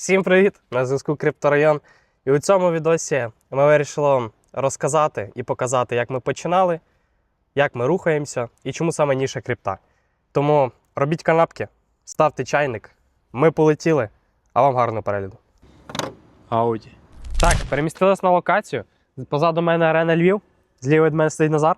Всім привіт! На зв'язку Крипторайон. І у цьому відосі ми вирішили вам розказати і показати, як ми починали, як ми рухаємося і чому саме ніша крипта. Тому робіть канапки, ставте чайник. Ми полетіли, а вам гарного перегляду. Ауді. Так, перемістились на локацію. Позаду мене арена Львів, зліва від мене стоїть Назар.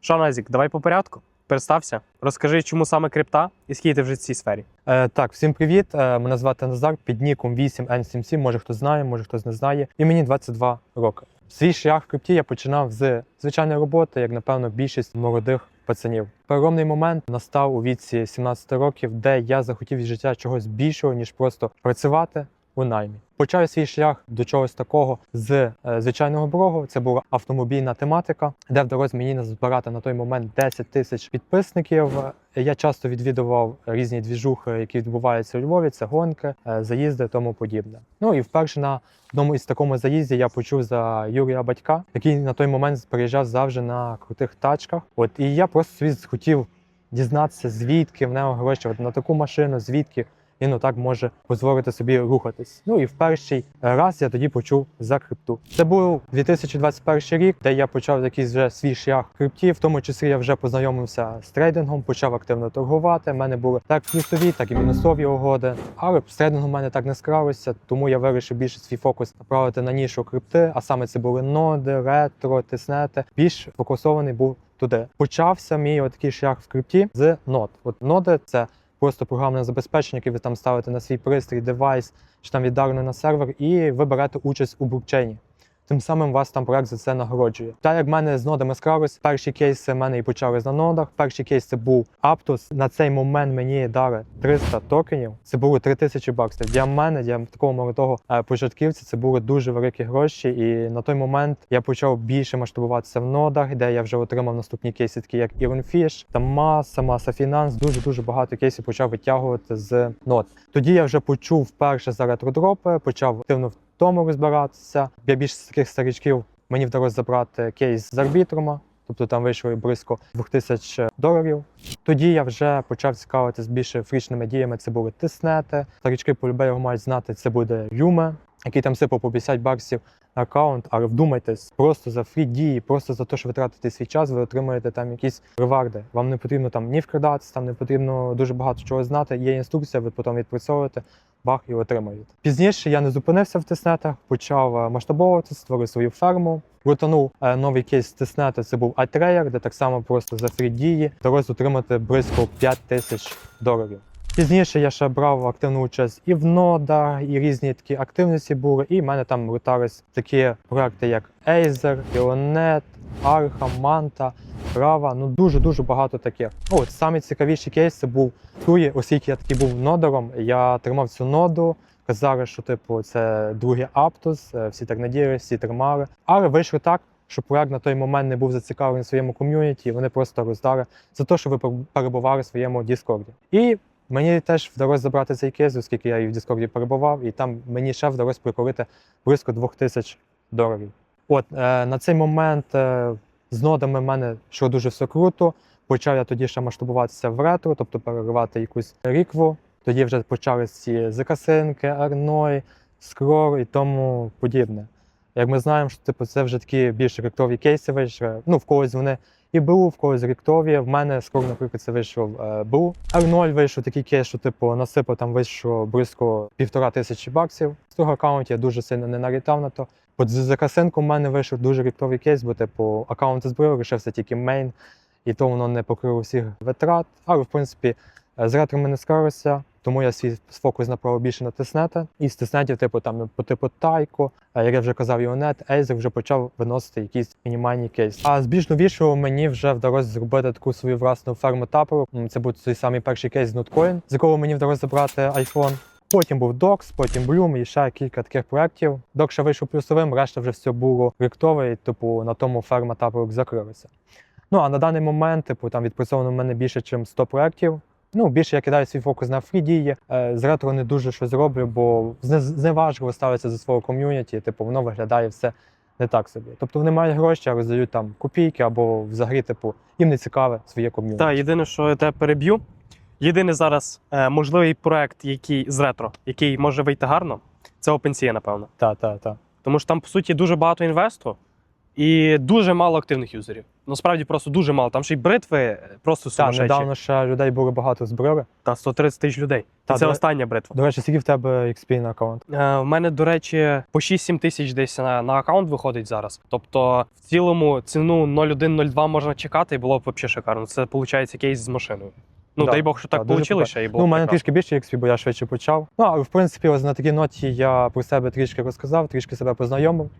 Що, Назік, давай по порядку. Представся, розкажи, чому саме крипта і скільки ти вже в цій сфері. Е, так, всім привіт. Е, мене звати Назар, під ніком 8N77. Може хтось знає, може хтось не знає. І мені 22 роки. Свій шлях в крипті я починав з звичайної роботи, як напевно більшість молодих пацанів. Переломний момент настав у віці 17 років, де я захотів від життя чогось більшого, ніж просто працювати у наймі. Почав свій шлях до чогось такого з е, звичайного блогу. Це була автомобільна тематика, де вдалося мені назбирати на той момент 10 тисяч підписників. Е, Я часто відвідував різні двіжухи, які відбуваються у Львові. Це гонки, е, заїзди, тому подібне. Ну і вперше на одному із такому заїзді я почув за Юрія Батька, який на той момент приїжджав завжди на крутих тачках. От і я просто хотів дізнатися, звідки в нього гроші от на таку машину, звідки він отак може дозволити собі рухатись. Ну і в перший раз я тоді почув за крипту. Це був 2021 рік, де я почав якийсь вже свій шлях в. В тому числі я вже познайомився з трейдингом, почав активно торгувати. У мене були як плюсові, так і мінусові угоди. Але з трейдингом в мене так не скралося, тому я вирішив більше свій фокус направити на нішу крипти. А саме це були ноди, ретро, тиснети. Більш фокусований був туди. Почався мій отакий шлях в крипті з нод. От ноди це просто програмне забезпечення, яке ви там ставите на свій пристрій, девайс чи там віддалений на сервер, і ви берете участь у блокчейні. Тим самим вас там проект за це нагороджує. Так як в мене з нодами скрались, перші кейси в мене і почались на нодах. Перший кейс це був Aptos. На цей момент мені дали 300 токенів. Це було 3000 баксів. Для мене, для такого молодого е, початківця, це були дуже великі гроші. І на той момент я почав більше масштабуватися в нодах, де я вже отримав наступні кейси, такі як Ironfish, там маса, маса фінанс. Дуже дуже багато кейсів почав витягувати з нод. Тоді я вже почув вперше за ретродропи, почав активно тому розбиратися. Я більше з таких старичків мені вдалося забрати кейс з арбітрума. Тобто там вийшло близько 2000 доларів. Тоді я вже почав цікавитися більше фрічними діями. Це були тиснети. Старички полюбе його мають знати. Це буде Юме, який там сипав по 50 баксів на аккаунт. Але вдумайтесь, просто за фрі дії, просто за те, що ви тратите свій час, ви отримуєте там якісь реварди. Вам не потрібно там ні вкрадатися, там не потрібно дуже багато чого знати. Є інструкція, ви потім відпрацьовуєте. Бах і отримаєте. Пізніше я не зупинився в тиснетах, почав е, масштабовувати, створив свою ферму. Крутанув е, новий кейс тиснети. Це був iTrayer, де так само просто за фрі дії вдалося отримати близько 5 тисяч доларів. Пізніше я ще брав активну участь і в нодах, і різні такі активності були. І в мене там летались такі проекти, як Acer, Ionet, Arkham, Manta, Brava. Ну дуже дуже багато таких. Ну, От самий кейс це був Туї, оскільки я такий був нодером. Я тримав цю ноду. Казали, що типу це другий Аптус, е, всі так надіялися, всі тримали. Але вийшло так, що проект на той момент не був зацікавлений в своєму ком'юніті. Вони просто роздали за те, що ви перебували в своєму Діскорді. І Мені теж вдалося забрати цей кейс, оскільки я і в Діскорді перебував, і там мені ще вдалося прикорити близько 2000 доларів. От е, на цей момент е, з нодами в мене йшло дуже все круто. Почав я тоді ще масштабуватися в ретро, тобто переривати якусь рікву. Тоді вже почалися ці закасинки, арной, скрор і тому подібне. Як ми знаємо, що типу, це вже такі більш ректові кейси вийшли. Ну, в когось вони і БУ, в когось ріктові. В мене скоро, наприклад, це вийшов е, БУ. R0 вийшов такий кейс, що типу насипав там вийшло близько півтора тисячі баксів. З того аккаунту я дуже сильно не налітав на то. От з закасинку в мене вийшов дуже ріктовий кейс, бо типу аккаунт збрив, лишився тільки мейн, і то воно не покрило всіх витрат. Але в принципі е, з ретро не скарилося. Тому я свій фокус направив більше на тиснети. І з тиснетів, типу там по типу Тайко, як я вже казав, Іонет, Ейзер вже почав виносити якісь мінімальні кейси. А з більш новішого мені вже вдалося зробити таку свою власну ферму таперу. Це був той самий перший кейс з Notcoin, з якого мені вдалося забрати iPhone. Потім був Docs, потім Bloom і ще кілька таких проєктів. Docs ще вийшов плюсовим, решта вже все було ріктове, і типу на тому ферма таперок закрилася. Ну а на даний момент, типу, там відпрацьовано в мене більше, ніж 100 проєктів. Ну, більше я кидаю свій фокус на фрі-дії. Е, З ретро не дуже щось роблю, бо зневажливо ставиться за свого ком'юніті. Типу, воно виглядає все не так собі. Тобто вони мають гроші, а роздають там копійки або взагалі, типу, їм не цікаве своє ком'юніті. Так, єдине, що я тебе переб'ю. Єдиний зараз е, можливий проект, який з ретро, який може вийти гарно, це OpenSea, напевно. Та, та, та. Тому що там, по суті, дуже багато інвесту і дуже мало активних юзерів. Насправді просто дуже мало. Там ще й бритви е, просто сумасшедші. недавно ще людей було багато збрили. Та 130 тисяч людей. Та, це до- остання бритва. До речі, скільки в тебе XP на аккаунт? Е, В мене, до речі, по 6-7 тисяч десь на, на аккаунт виходить зараз. Тобто, в цілому ціну 0,1-0,2 можна чекати, і було б взагалі шикарно. Це виходить кейс з машиною. Ну, Да, дай Бог, що так да, вийшло ще і було. Ну, у мене прекрасно. трішки більше XP, бо я швидше почав. Ну, а в принципі, ось на такій ноті я про себе трішки розказав, трішки себе познайомив.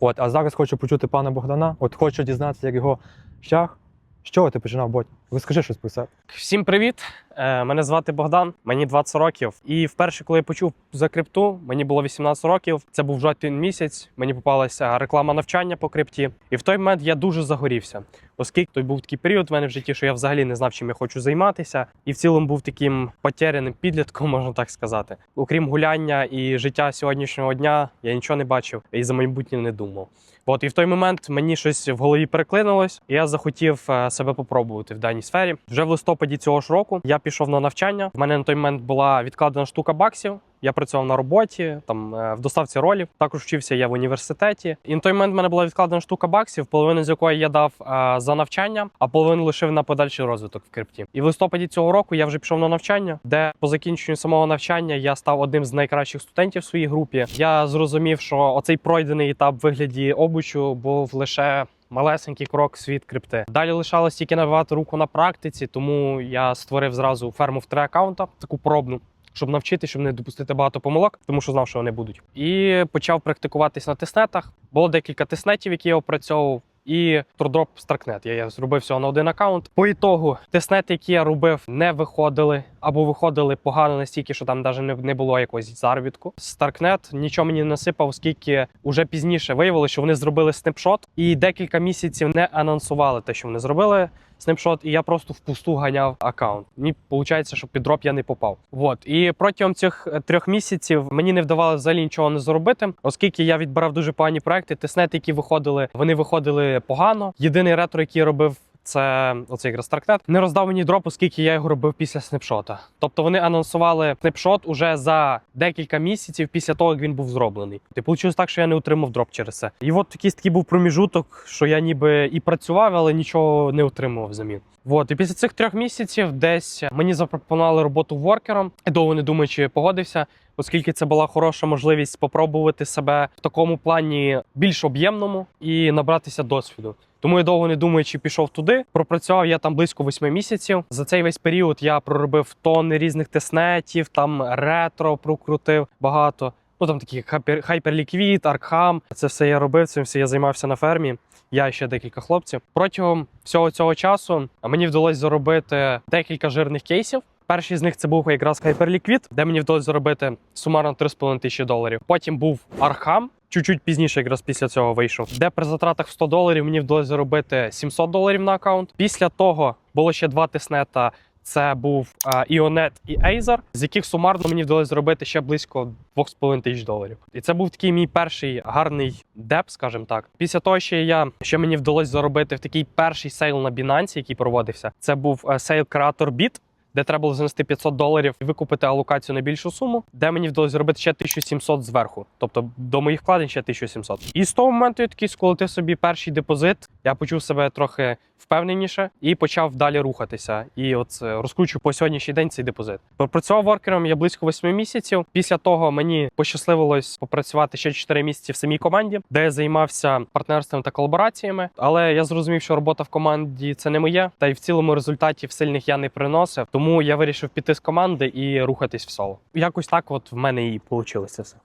От, а зараз хочу почути пана Богдана. От хочу дізнатися, як його шлях. З чого ти починав, Бодь? Розкажи щось про себе. Всім привіт! Е, Мене звати Богдан, мені 20 років. І вперше, коли я почув за крипту, мені було 18 років. Це був жовтень місяць. Мені попалася реклама навчання по крипті. І в той момент я дуже загорівся, оскільки той був такий період в мене в житті, що я взагалі не знав, чим я хочу займатися. І в цілому був таким потеряним підлітком, можна так сказати. Окрім гуляння і життя сьогоднішнього дня, я нічого не бачив і за майбутнє не думав. От і в той момент мені щось в голові переклинулось, і я захотів е, себе попробувати в даній сфері. Вже в листопаді цього ж року я пішов на навчання. В мене на той момент була відкладена штука баксів. Я працював на роботі, там е, в доставці ролів. Також вчився я в університеті. І на той момент в мене була відкладена штука баксів, половину з якої я дав е, за навчання, а половину лишив на подальший розвиток в крипті. І в листопаді цього року я вже пішов на навчання, де по закінченню самого навчання я став одним з найкращих студентів в своїй групі. Я зрозумів, що оцей пройдений етап в вигляді обучу був лише. Малесенький крок світ крипти. Далі лишалось тільки набивати руку на практиці, тому я створив зразу ферму в три аккаунта, таку пробну, щоб навчити, щоб не допустити багато помилок, тому що знав, що вони будуть. І почав практикуватись на тестнетах. Було декілька тестнетів, які я опрацьовував. І трудроп Старкнет. Я, я зробив всього на один аккаунт. По ітогу, тестнети, які я робив, не виходили або виходили погано настільки, що там навіть не, не було якогось заробітку. Старкнет нічого мені не насипав, оскільки уже пізніше виявилося, що вони зробили снапшот і декілька місяців не анонсували те, що вони зробили снапшот, і я просто впусту ганяв аккаунт. Мені виходить, що під дроп я не попав. Вот і протягом цих е, трьох місяців мені не вдавалося взагалі нічого не заробити, оскільки я відбирав дуже погані проекти. Теснети, які виходили, вони виходили погано. Єдиний ретро, який я робив. Це оцей якраз Старкнет не роздав мені дроп, оскільки я його робив після снапшота. Тобто вони анонсували снапшот уже за декілька місяців після того, як він був зроблений. І вийшло так, що я не отримав дроп через це. І от такий такий був проміжуток, що я ніби і працював, але нічого не отримував взамін. От і після цих трьох місяців десь мені запропонували роботу воркером. Довго не думаючи, погодився, оскільки це була хороша можливість спробувати себе в такому плані більш об'ємному і набратися досвіду. Тому я довго не думаючи пішов туди. Пропрацював я там близько восьми місяців. За цей весь період я проробив тонни різних тестнетів, там ретро прокрутив багато. Ну там такі хайпер, хайперліквід, аркхам. Це все я робив. Цим все я займався на фермі. Я ще декілька хлопців. Протягом всього цього часу мені вдалося заробити декілька жирних кейсів. Перший з них це був якраз Hyperliquid, де мені вдалося заробити сумарно 3,5 тисячі доларів. Потім був Архам. Чуть-чуть пізніше, якрааз після цього вийшов, де при затратах в 100 доларів мені вдалося заробити 700 доларів на аккаунт. Після того було ще два тиснета. Це був Ionet і Acer, з яких сумарно мені вдалося зробити ще близько 2,5 тисяч доларів. І це був такий мій перший гарний деп, скажімо так. Після того, що я що мені вдалося заробити в такий перший сейл на Binance, який проводився, це був е, сейл Creator Bit, де треба було занести 500 доларів і викупити алокацію на більшу суму, де мені вдалося зробити ще 1700 зверху. Тобто до моїх вкладень ще 1700. І з того моменту я такий сколотив собі перший депозит. Я почув себе трохи впевненіше і почав далі рухатися. І от е, розкручу по сьогоднішній день цей депозит. Пропрацював воркером я близько 8 місяців. Після того мені пощасливилось попрацювати ще 4 місяці в самій команді, де я займався партнерством та колабораціями. Але я зрозумів, що робота в команді це не моє, та й в цілому результатів сильних я не приносив. Тому я вирішив піти з команди і рухатись в соло. Якось так, от в мене і вийшло все.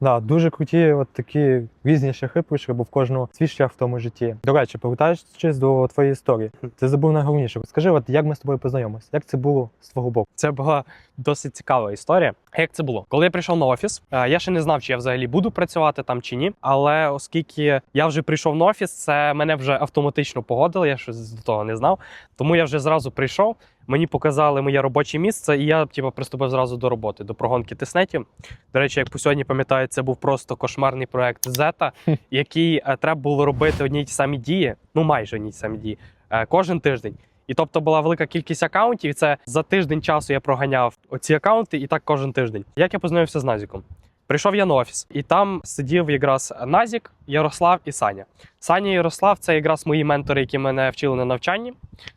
Да, дуже круті, от такі різні шляхи пройшли, бо в кожного свій шлях в тому житті. До речі, повертаючись до твоєї історії, ти забув найголовніше. Скажи, от як ми з тобою познайомилися? Як це було з твого боку? Це була досить цікава історія. Як це було? Коли я прийшов на офіс, е, я ще не знав, чи я взагалі буду працювати там чи ні. Але оскільки я вже прийшов на офіс, це мене вже автоматично погодили. Я щось до того не знав. Тому я вже зразу прийшов. Мені показали моє робоче місце, і я типу, приступив зразу до роботи, до прогонки тиснетів. До речі, як по сьогодні пам'ятаю, це був просто кошмарний проект Зета, який е, треба було робити одні й ті самі дії, ну майже одні й ті самі дії, е, кожен тиждень. І тобто була велика кількість акаунтів, і це за тиждень часу я проганяв оці акаунти, і так кожен тиждень. Як я познайомився з Назіком? Прийшов я на офіс, і там сидів якраз Назік, Ярослав і Саня. Саня і Ярослав це якраз мої ментори, які мене вчили на навчанні.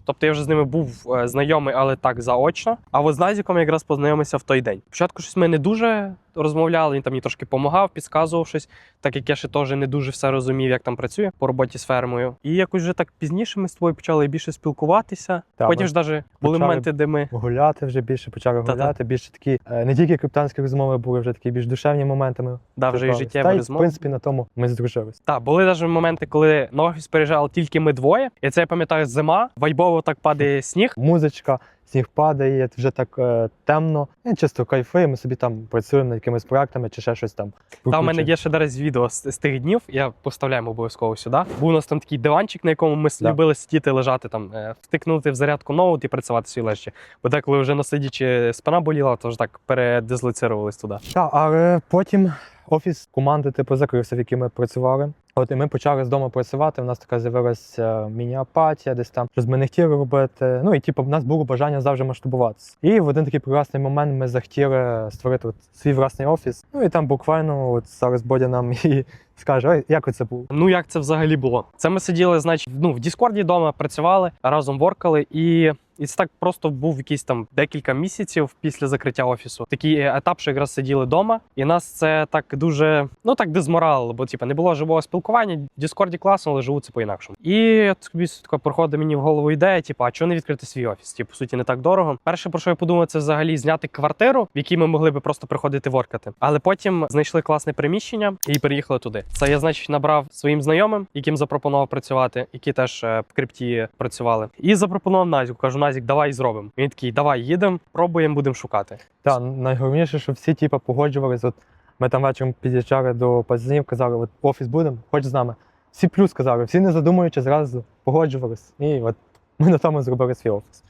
Тобто я вже з ними був е, знайомий, але так заочно. А от з Назіком я якраз познайомився в той день. Спочатку щось ми не дуже розмовляли, він там мені трошки допомагав, підказував щось, так як я ще теж не дуже все розумів, як там працює по роботі з фермою. І якось вже так пізніше ми з тобою почали більше спілкуватися. Так, Потім ж навіть були моменти, де ми. Гуляти вже більше почали Та-та. гуляти, більше такі е, не тільки криптанські розмови були, вже такі більш душевні моменти. Ми Да, вже і життєві Та й, в принципі на тому ми здружились. Так, були навіть моменти, коли на офіс переїжджали тільки ми двоє. І це я пам'ятаю зима, вайбово так падає сніг. Музичка, сніг падає, вже так е, темно. І чисто кайфи, ми собі там працюємо над якимись проектами чи ще щось там. Та в мене є ще зараз відео з, з тих днів. Я поставляємо обов'язково сюди. Був у нас там такий диванчик, на якому ми Да. любили сидіти, лежати там, е, втикнути в зарядку ноут і працювати свій легше. Бо деколи вже насидячи спина боліла, то ж так передислоцировались туди. Так, але потім офіс команди типу закрився, в якій ми працювали. От і ми почали з дому працювати. У нас така з'явилася міні-апатія, десь там щось ми не хотіли робити. Ну і типу, в нас було бажання завжди масштабуватися. І в один такий прекрасний момент ми захотіли створити от свій власний офіс. Ну і там буквально от зараз Бодя нам і скаже, ой, як оце було. Ну як це взагалі було? Це ми сиділи, значить, ну в Діскорді вдома працювали, разом воркали і. І це так просто був якийсь там декілька місяців після закриття офісу. Такий етап, що якраз сиділи вдома, і нас це так дуже ну так дезморалило, бо типу, не було живого спілкування. В Діскорді класно, але живу це по-інакшому. І така проходить мені в голову ідея, типу, а чого не відкрити свій офіс? Типу, по суті, не так дорого. Перше, про що я подумав, це взагалі зняти квартиру, в якій ми могли би просто приходити воркати. Але потім знайшли класне приміщення і переїхали туди. Це я, значить, набрав своїм знайомим, яким запропонував працювати, які теж е, в крипті працювали. І запропонував Назіку. Кажу, Назік, давай зробимо. Він такий, давай їдемо, пробуємо, будемо шукати. Так, найголовніше, що всі типу, погоджувались. От ми там вечором під'їжджали до пацанів, казали, от офіс будемо, хоч з нами. Всі плюс казали, всі не задумуючи, зразу погоджувались. І от ми на тому зробили свій офіс.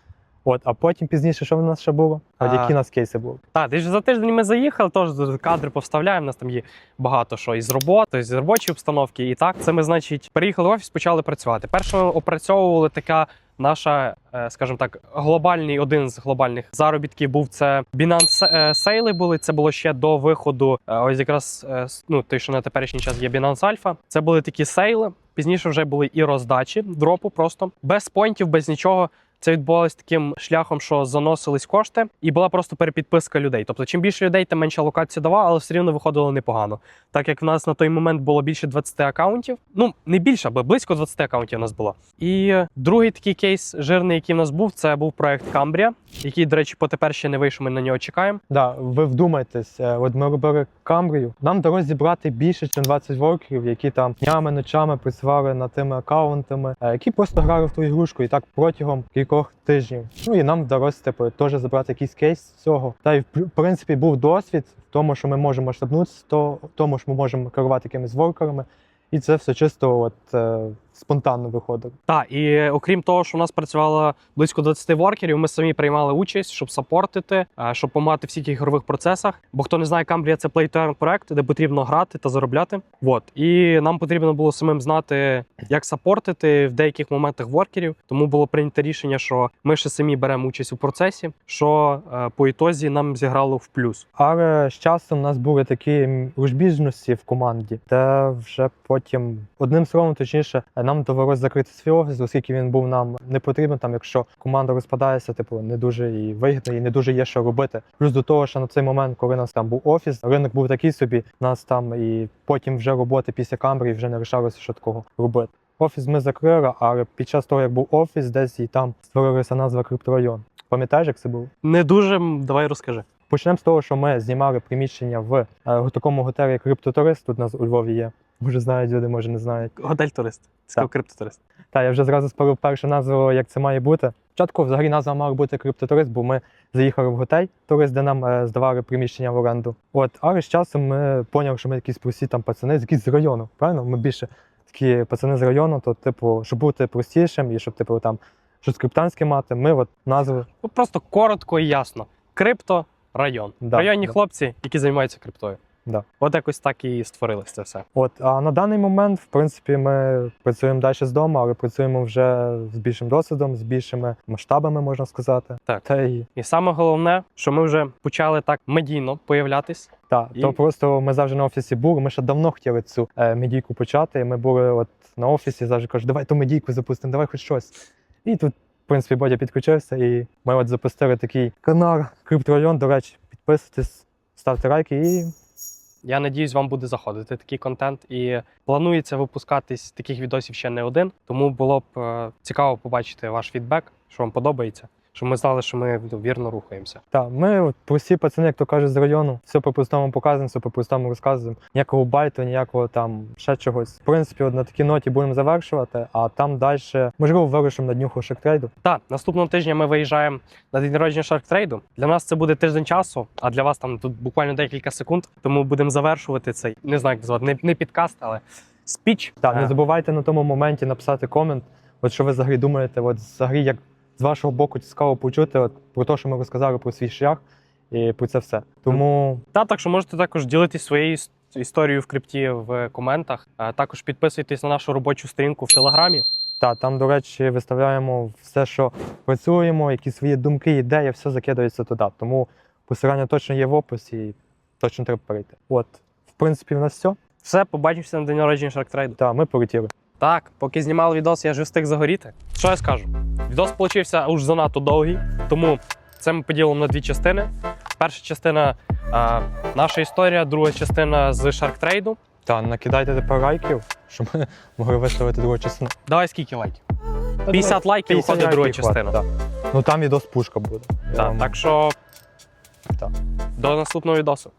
От, а потім пізніше, що в нас ще було? От А. які у нас кейси були? Так, десь за тиждень ми заїхали, теж кадри повставляємо. У нас там є багато що із роботи, з робочої обстановки. І так, це ми, значить, переїхали в офіс, почали працювати. Перше опрацьовували така. Наша, е, скажімо так, глобальний один з глобальних заробітків був це Binance е, сейли були. Це було ще до виходу. е, Ось якраз ну той, що на теперішній час є Binance Alpha. Це були такі сейли. Пізніше вже були і роздачі дропу, просто без поінтів, без нічого. Це відбувалось таким шляхом, що заносились кошти, і була просто перепідписка людей. Тобто, чим більше людей, тим менша локація давала, але все рівно виходило непогано. Так як в нас на той момент було більше 20 акаунтів. Ну не більше, аби близько 20 акаунтів у нас було. І другий такий кейс жирний, який в нас був, це був проект Камбрія, який, до речі, потепер ще не вийшов. Ми на нього чекаємо. Да, ви вдумайтесь, е, от ми робили камбрію. Нам вдалося зібрати більше, ніж 20 воркерів, які там днями, ночами працювали над тими акаунтами, е, які просто грали в ту ігрушку і так протягом кількох тижнів. Ну і нам вдалося типу, теж забрати якийсь кейс з цього. Та й в принципі був досвід в тому, що ми можемо масштабнутися, в тому, що ми можемо керувати якимись воркерами. І це все чисто от, е, спонтанно виходило. Так, і окрім того, що у нас працювало близько 20 воркерів, ми самі приймали участь, щоб сапортити, е, щоб допомагати в всіх ігрових процесах. Бо хто не знає, Камбрія це play to earn проект, де потрібно грати та заробляти. Вот. І нам потрібно було самим знати, як сапортити в деяких моментах воркерів. Тому було прийнято рішення, що ми ще самі беремо участь у процесі, що е, по ітозі нам зіграло в плюс. Але з часом у нас були такі розбіжності в команді, де вже потім одним словом, точніше, нам довелося закрити свій офіс, оскільки він був нам не потрібен. Там, якщо команда розпадається, типу не дуже і вигідно, і не дуже є що робити. Плюс до того, що на цей момент, коли нас там був офіс, ринок був такий собі, нас там і потім вже роботи після камери вже не лишалося що такого робити. Офіс ми закрили, але під час того, як був офіс, десь і там створилася назва крипторайон. Пам'ятаєш, як це було? Не дуже давай розкажи. Почнемо з того, що ми знімали приміщення в е, такому готелі як Криптотурист. Тут у нас у Львові є. Може знають люди, може не знають. Готель турист. Це криптотурист. Та я вже зразу спорив першу назву, як це має бути. Спочатку взагалі назва мала бути криптотурист, бо ми заїхали в готель турист, де нам е, здавали приміщення в оренду. От, але з часом ми поняли, що ми якісь прості там пацани, з якісь з району. Правильно? Ми більше такі пацани з району, то, типу, щоб бути простішим і щоб, типу, там щось криптанське мати, ми от назву Ну, просто коротко і ясно. Крипто район. Да, Районні да. хлопці, які займаються криптою. Да. От якось так і створилось це все. От, а на даний момент, в принципі, ми працюємо далі з дому, але працюємо вже з більшим досвідом, з більшими масштабами, можна сказати. Так. Та й І саме головне, що ми вже почали так медійно появлятись. та, І- то просто ми завжди на офісі були. Ми ще давно хотіли цю е, медійку почати. Ми були от на офісі, завжди кажуть, давай ту медійку запустимо, давай хоч щось. І тут, принципі, Бодя підключився, і ми от запустили такий канал Крипторайон. До речі, підписуйтесь, ставте лайки і Я надіюсь, вам буде заходити такий контент. І планується випускатись таких відосів ще не один. Тому було б е, цікаво побачити ваш фідбек, що вам подобається, щоб ми знали, що ми ну, вірно рухаємося. Так, ми от, прості пацани, як то кажуть, з району, все по-простому показуємо, все по-простому розказуємо. Ніякого байту, ніякого там ще чогось. В принципі, от на такій ноті будемо завершувати, а там далі, можливо, вирішимо на днюху шарктрейду. Так, наступного тижня ми виїжджаємо на день народження Trade. Для нас це буде тиждень часу, а для вас там тут буквально декілька секунд. Тому будемо завершувати цей, не знаю, як назвати, не, не підкаст, але спіч. Так, Е, не забувайте на тому моменті написати комент. От що ви взагалі думаєте, от взагалі, як з вашого боку цікаво почути от, про те, що ми розказали про свій шлях і про це все. Тому Та, так що можете також ділитись своєю іс- історією в крипті в коментах. А також підписуйтесь на нашу робочу сторінку в Телеграмі. та, там, до речі, виставляємо все, що працюємо, які свої думки, ідеї, все закидається туди. Тому посилання точно є в описі і точно треба перейти. От, в принципі, в нас все. Все, побачимося на день народження Shark Trade. Та, ми полетіли. Так, поки знімали відос, я вже встиг загоріти. Що я скажу? Відос получився уж занадто довгий, тому це ми поділимо на дві частини. Перша частина а, наша історія, друга частина з Shark Trade. Та, накидайте тепер лайків, щоб ми могли виставити другу частину. Давай скільки лайків? 50 лайків виходить друга частина. та. Ну там відос пушка буде. Так, так що Так. до наступного відосу.